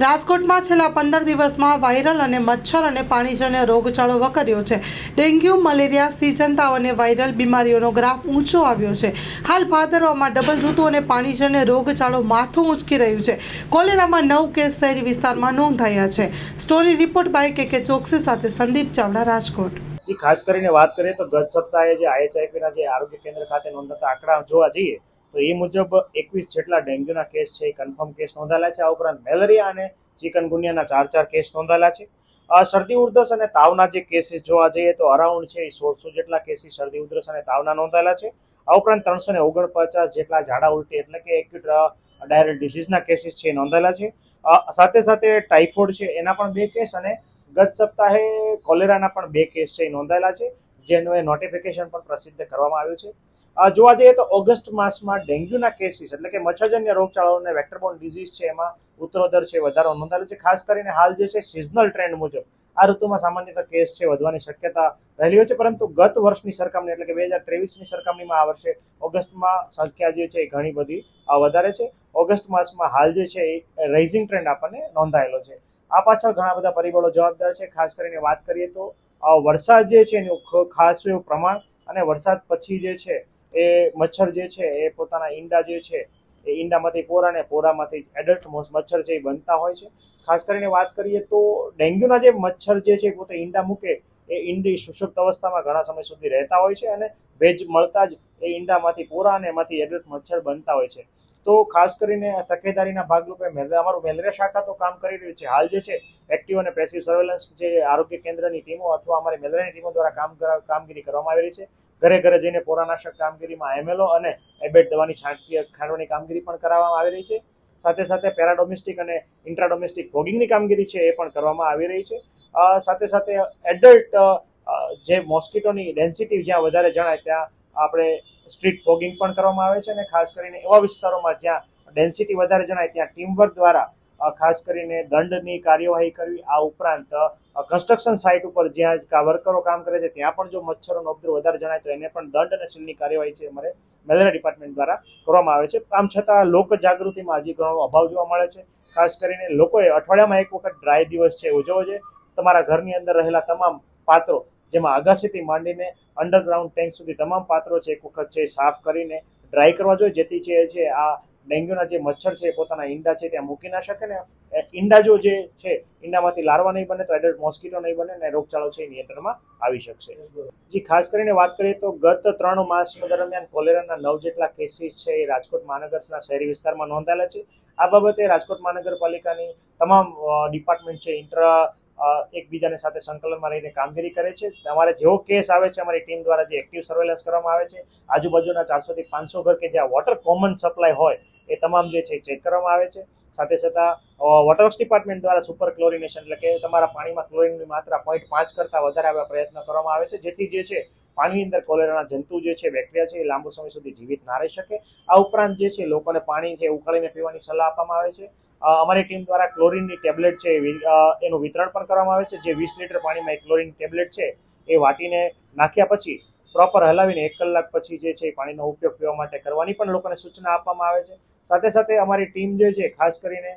રાજકોટમાં છેલ્લા પંદર દિવસમાં વાયરલ અને મચ્છર અને પાણીજન્ય રોગચાળો વકર્યો છે. ડેન્ગ્યુ, મલેરિયા સિઝન અને વાયરલ બીમારીઓનો ગ્રાફ ઊંચો આવ્યો છે. હાલ ભાદરવામાં ડબલ ઋતુ અને પાણીજન્ય રોગચાળો માથું ઉંચકી રહ્યું છે. કોલેરામાં નવ કેસ શહેરી વિસ્તારમાં નોંધાયા છે. સ્ટોરી રિપોર્ટ બાય કે કે ચોકસી સાથે સંદીપ ચાવડા, રાજકોટ. ખાસ કરીને વાત કરીએ તો ગત સપ્તાહે જે આઈએચઆઈપીના જે આરોગ્ય કેન્દ્ર ખાતે નોંધાતા આંકડા જોવા જઈએ તો એ મુજબ એકવીસ જેટલા ડેન્ગ્યુના કેસ છે, એ કન્ફર્મ કેસ નોંધાયેલા છે. આ ઉપરાંત મેલેરિયા અને ચિકનગુનિયાના ચાર ચાર કેસ નોંધાયેલા છે. શરદી ઉધરસ અને તાવના જે કેસીસ જોવા જઈએ તો અરાઉન્ડ છે એ સોળસો જેટલા કેસીસ શરદી ઉધરસ અને તાવના નોંધાયેલા છે. આ ઉપરાંત ત્રણસો ને ઓગણપચાસ જેટલા ઝાડા ઉલટી એટલે કે એક્યુટ ડાયરેક્ટ ડિસીઝના કેસીસ છે એ નોંધાયેલા છે. સાથે સાથે ટાઇફોઇડ છે, એના પણ બે કેસ અને ગત સપ્તાહે કોલેરાના પણ બે કેસ છે એ નોંધાયેલા છે. જેનું એ નોટિફિકેશન પણ પ્રસિદ્ધ કરવામાં આવ્યું છે. જોવા જઈએ તો ઓગસ્ટ માસમાં ડેન્ગ્યુના કેસીસ એટલે કે મચ્છરજન્ય રોગચાળાઓને વેક્ટરબોન ડિઝીઝ છે એમાં ઉત્તરોત્તર છે, વધારો નોંધાયેલો છે. ખાસ કરીને હાલ જે છે સિઝનલ ટ્રેન્ડ મુજબ આ ઋતુમાં સામાન્યતઃ કેસ છે વધવાની શક્યતા રહેલી હોય છે. પરંતુ ગત વર્ષની સરખામણી એટલે કે બે હજાર ત્રેવીસની સરખામણીમાં આ વર્ષે ઓગસ્ટમાં સંખ્યા જે છે એ ઘણી બધી વધારે છે. ઓગસ્ટ માસમાં હાલ જે છે એ રાઇઝિંગ ટ્રેન્ડ આપણને નોંધાયેલો છે. આ પાછળ ઘણા બધા પરિબળો જવાબદાર છે. ખાસ કરીને વાત કરીએ તો વરસાદ જે છે એનું ખાસ એવું પ્રમાણ અને વરસાદ પછી જે છે એ મચ્છર જે છે એ પોતાના ઈંડા જે છે એ ઈંડામાંથી પોરા અને પોરામાંથી એડલ્ટ મચ્છર છે એ બનતા હોય છે. ખાસ કરીને વાત કરીએ તો ડેન્ગ્યુના જે મચ્છર જે છે પોતે ઈંડા મૂકે એ ઈંડી સુષુપ્ત અવસ્થામાં ઘણા સમય સુધી રહેતા હોય છે અને ભેજ મળતા જ એ ઈંડામાંથી પોરા અને એમાંથી એડલ્ટ મચ્છર બનતા હોય છે. તો ખાસ કરીને તકેદારીના ભાગરૂપે અમારું મેલેરિયા શાખા તો કામ કરી રહ્યું છે. હાલ જે છે એક્ટિવ અને પેસિવ સર્વેલન્સ જે આરોગ્ય કેન્દ્રની ટીમો અથવા અમારી મેલેરિયાની ટીમો દ્વારા કામ કામગીરી કરવામાં આવી રહી છે. ઘરે ઘરે જઈને પોરાનાશક કામગીરીમાં એમએલઓ અને એબેટ દવાની છાંટકી છાંટવાની કામગીરી પણ કરાવવામાં આવી રહી છે. સાથે સાથે પેરાડોમેસ્ટિક અને ઇન્ટ્રાડોમેસ્ટિક ફોગિંગની કામગીરી છે એ પણ કરવામાં આવી રહી છે. સાથે સાથે એડલ્ટ જે મોસ્કિટોની ડેન્સિટી જ્યાં વધારે જણાય ત્યાં આપણે સ્ટ્રીટ ફોગિંગ પણ કરવામાં આવે છે અને ખાસ કરીને એવા વિસ્તારોમાં જ્યાં ડેન્સિટી વધારે જણાય, ત્યાં ટીમવર્ક દ્વારા ખાસ કરીને દંડની કાર્યવાહી કરવી, આ ઉપરાંત કન્સ્ટ્રક્શન સાઇટ ઉપર જ્યાં વર્કરો કામ કરે છે, ત્યાં પણ જો મચ્છરોનો ઉપદ્રવ વધારે જણાય તો એને પણ દંડ અને સીલની કાર્યવાહી છે અમારે મેલેરિયા ડિપાર્ટમેન્ટ દ્વારા કરવામાં આવે છે. આમ છતાં લોક જાગૃતિમાં હજી ઘણો અભાવ જોવા મળે છે. ખાસ કરીને લોકોએ અઠવાડિયામાં એક વખત ડ્રાય દિવસ છે, ઉજવવો છે તમારા ઘરની અંદર રહેલા તમામ પાત્રો જેમાં આગાશીથી માંડીને અંડરગ્રાઉન્ડ ટેન્ક સુધી તમામ પાત્રો છે, એક વખત છે સાફ કરીને ડ્રાય કરવા જોઈએ. જેથી છે જે આ ડેન્ગ્યુના જે મચ્છર છે એ પોતાના ઈંડા છે ત્યાં મૂકી ના શકે ને. ઈંડા જો જે છે, ઈંડામાંથી લાર્વા નહીં બને તો એડલ્ટ મોસ્કીટો નહીં બને અને રોગચાળો છે એ નિયંત્રણમાં આવી શકશે. જી, ખાસ કરીને વાત કરીએ તો ગત ત્રણ માસ દરમિયાન કોલેરાના નવ જેટલા કેસીસ છે એ રાજકોટ મહાનગરના શહેરી વિસ્તારમાં નોંધાયેલા છે. આ બાબતે રાજકોટ મહાનગરપાલિકાની તમામ ડિપાર્ટમેન્ટ છે ઇન્ટર એકબીજાની સાથે સંકલનમાં રહીને કામગીરી કરે છે. તમારે જેવો કેસ આવે છે, અમારી ટીમ દ્વારા જે એક્ટિવ સર્વેલન્સ કરવામાં આવે છે, આજુબાજુના ચારસોથી પાંચસો ઘર કે જ્યાં વોટર કોમન સપ્લાય હોય, એ તમામ જે છે ચેક કરવામાં આવે છે. સાથે સાથે વોટરવર્ક્સ ડિપાર્ટમેન્ટ દ્વારા સુપર ક્લોરિનેશન એટલે કે તમારા પાણીમાં ક્લોરિનની માત્રા પોઈન્ટ પાંચ કરતાં વધારે આવ્યા પ્રયત્ન કરવામાં આવે છે. જેથી જે છે, પાણીની અંદર કોલેરાના જંતુ જે છે, બેક્ટેરિયા છે, એ લાંબો સમય સુધી જીવિત ના રહી શકે. આ ઉપરાંત જે છે, લોકોને પાણી છે ઉકાળીને પીવાની સલાહ આપવામાં આવે છે. અમારી ટીમ દ્વારા ક્લોરિનની ટેબ્લેટ છે એનું વિતરણ પણ કરવામાં આવે છે. જે વીસ લીટર પાણીમાં એક ક્લોરિન ટેબ્લેટ છે એ વાટીને નાખ્યા પછી પ્રોપર હલાવીને એક કલાક પછી જે છે પાણીનો ઉપયોગ પીવા માટે કરવાની પણ લોકોને સૂચના આપવામાં આવે છે. સાથે સાથે અમારી ટીમ જે છે ખાસ કરીને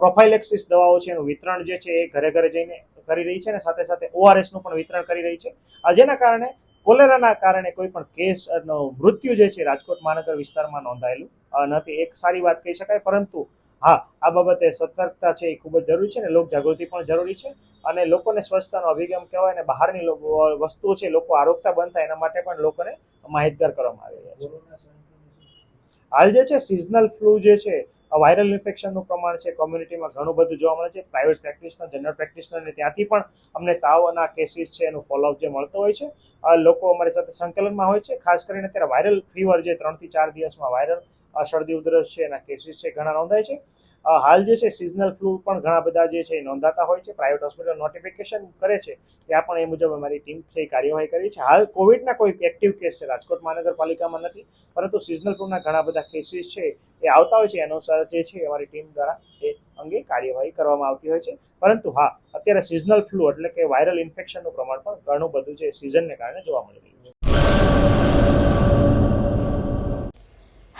પ્રોફાઇલેક્સિસ દવાઓ છે એનું વિતરણ જે છે એ ઘરે ઘરે જઈને કરી રહી છે અને સાથે સાથે ઓઆરએસનું પણ વિતરણ કરી રહી છે. જેના કારણે, કોલેરાના કારણે કોઈ પણ કેસ મૃત્યુ જે છે રાજકોટ મહાનગર વિસ્તારમાં નોંધાયેલું નથી એક સારી વાત કહી શકાય, પરંતુ હા, આ બાબતે સતર્કતા છે એ ખૂબ જ જરૂરી છે અને લોક જાગૃતિ પણ જરૂરી છે. અને લોકોને સ્વચ્છતાનો અભિગમ કહેવાય અને બહારની વસ્તુઓ છે લોકો આરોગતા બનતા એના માટે પણ લોકોને માહિતગાર કરવામાં આવી રહ્યા છે. હાલ જે છે સિઝનલ ફ્લૂ જે છે વાયરલ ઇન્ફેક્શનનું પ્રમાણ છે કોમ્યુનિટીમાં ઘણું બધું જોવા મળે છે. પ્રાઇવેટ પ્રેક્ટિશનર જનરલ પ્રેક્ટિશનર અને ત્યાંથી પણ અમને તાવના કેસીસ છે એનું ફોલોઅપ જે મળતો હોય છે. લોકો અમારી સાથે સંકલનમાં હોય છે. ખાસ કરીને અત્યારે વાયરલ ફીવર જે ત્રણથી ચાર દિવસમાં વાયરલ શરદી ઉધરસ છે, એના કેસીસ છે, ઘણા નોંધાય છે. હાલ જે છે સિઝનલ ફ્લૂ પણ ઘણા બધા જે છે, એ નોંધાતા હોય છે. પ્રાઇવેટ હોસ્પિટલ નોટિફિકેશન કરે છે. ત્યાં પણ એ મુજબ અમારી ટીમ છે કાર્યવાહી કરી છે. હાલ કોવિડના કોઈ એક્ટિવ કેસ છે, રાજકોટ મહાનગરપાલિકામાં નથી. પરંતુ સિઝનલ ફ્લૂના ઘણા બધા કેસીસ છે, એ આવતા હોય છે. એ અનુસાર જે છે અમારી ટીમ દ્વારા એ અંગે કાર્યવાહી કરવામાં આવતી હોય છે. પરંતુ હા, અત્યારે સિઝનલ ફ્લૂ એટલે કે વાયરલ ઇન્ફેક્શનનું પ્રમાણ પણ ઘણું બધું છે સિઝનને કારણે જોવા મળી રહ્યું છે.